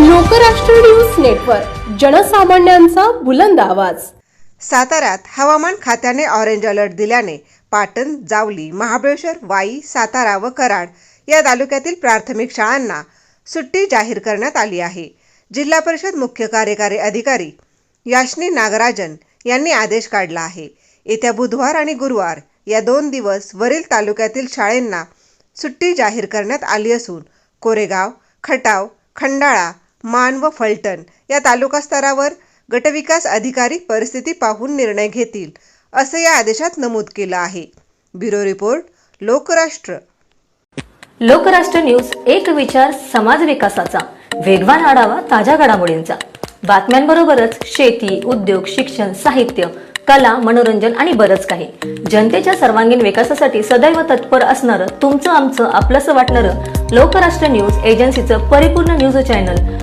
Lokrashtra news network जनसामान्यांचा बुलंद आवाज. साताऱ्यात हवामान खात्याने ऑरेंज अलर्ट दिल्याने पाटण जावली महाबळेश्वर वाई सातारा व कराड या तालुक्यातील प्राथमिक शाळांना सुट्टी जाहीर करण्यात आली आहे. जिल्हा परिषद मुख्य कार्यकारी अधिकारी याशनी नागराजन यांनी आदेश काढला आहे. येत्या बुधवार आणि गुरुवार या दोन दिवस वरील तालुक्यातील शाळेंना सुट्टी जाहीर करण्यात आली असून कोरेगाव खटाव खंडाळा मान व फलटण या तालुका स्तरावर गटविकास अधिकारी परिस्थिती पाहून निर्णय घेतील असं या आदेशात नमूद केलं आहे. Bureau report Lokrashtra. Lokrashtra news एक विचार समाज विकासाचा. वेगवान आढावा ताज्या घडामोडींचा. बातम्यांबरोबरच शेती उद्योग शिक्षण साहित्य कला मनोरंजन आणि बरंच काही. जनतेच्या सर्वांगीण विकासासाठी सदैव तत्पर असणारं तुमचं आमचं आपलंसं वाटणारं लोकराष्ट्र न्यूज एजन्सीचं परिपूर्ण news channel